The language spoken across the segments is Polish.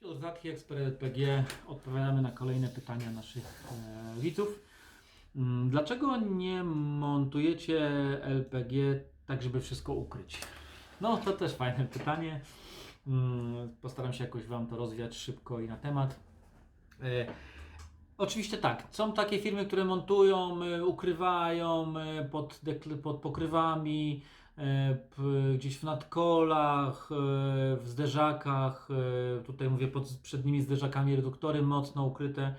z Rzadki Ekspert LPG odpowiadamy na kolejne pytania naszych e, widzów. Mm, Dlaczego nie montujecie LPG tak, żeby wszystko ukryć? No, to też fajne pytanie. Mm, Postaram się jakoś Wam to rozwiać szybko i na temat. E, Oczywiście tak. Są takie firmy, które montują, y, ukrywają y, pod, pod pokrywami, p- gdzieś w nadkolach, w zderzakach. Tutaj mówię pod przednimi zderzakami reduktory mocno ukryte.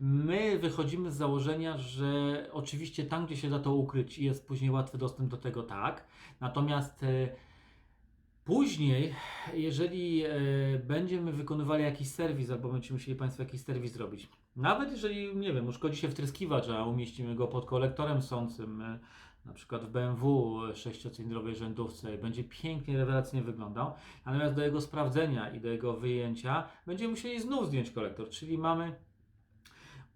My wychodzimy z założenia, że oczywiście tam, gdzie się da to ukryć jest później łatwy dostęp do tego, tak. Natomiast Później, jeżeli e, będziemy wykonywali jakiś serwis, albo będziecie musieli Państwo jakiś serwis zrobić, nawet jeżeli, nie wiem, uszkodzi się wtryskiwacz, a umieścimy go pod kolektorem sącym, e, na przykład w BMW sześciocylindrowej rzędówce, i będzie pięknie, rewelacyjnie wyglądał, natomiast do jego sprawdzenia i do jego wyjęcia będziemy musieli znów zdjąć kolektor, czyli mamy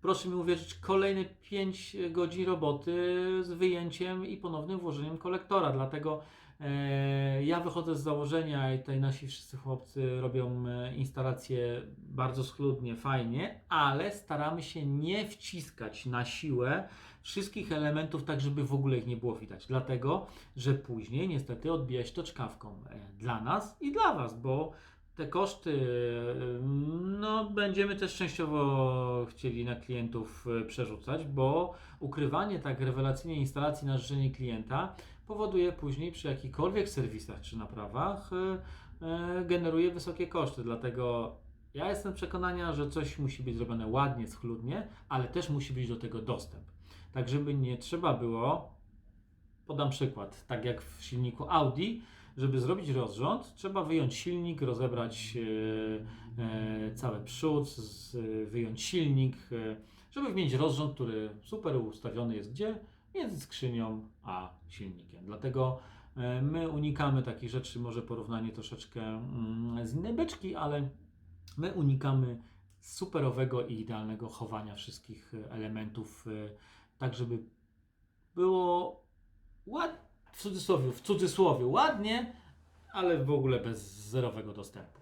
proszę mi uwierzyć, kolejne 5 godzin roboty z wyjęciem i ponownym włożeniem kolektora. Dlatego e, ja wychodzę z założenia i tutaj nasi wszyscy chłopcy robią e, instalacje bardzo schludnie, fajnie, ale staramy się nie wciskać na siłę wszystkich elementów tak, żeby w ogóle ich nie było widać. Dlatego, że później niestety odbija się to czkawką e, dla nas i dla Was, bo te koszty, y, no będziemy też częściowo chcieli na klientów y, przerzucać, bo ukrywanie tak rewelacyjnej instalacji na życzenie klienta powoduje później przy jakichkolwiek serwisach czy naprawach y, generuje wysokie koszty. Dlatego ja jestem przekonania, że coś musi być zrobione ładnie, schludnie, ale też musi być do tego dostęp. Tak, żeby nie trzeba było Podam przykład, tak jak w silniku Audi, żeby zrobić rozrząd, trzeba wyjąć silnik, rozebrać e, e, cały przód, wyjąć silnik, e, żeby mieć rozrząd, który super ustawiony jest gdzie? Między skrzynią a silnikiem. Dlatego my unikamy takich rzeczy, może porównanie troszeczkę mm, z innej beczki, ale my unikamy superowego i idealnego chowania wszystkich elementów, tak żeby było ład, w cudzysłowie, w cudzysłowie ładnie, ale w ogóle bez zerowego dostępu.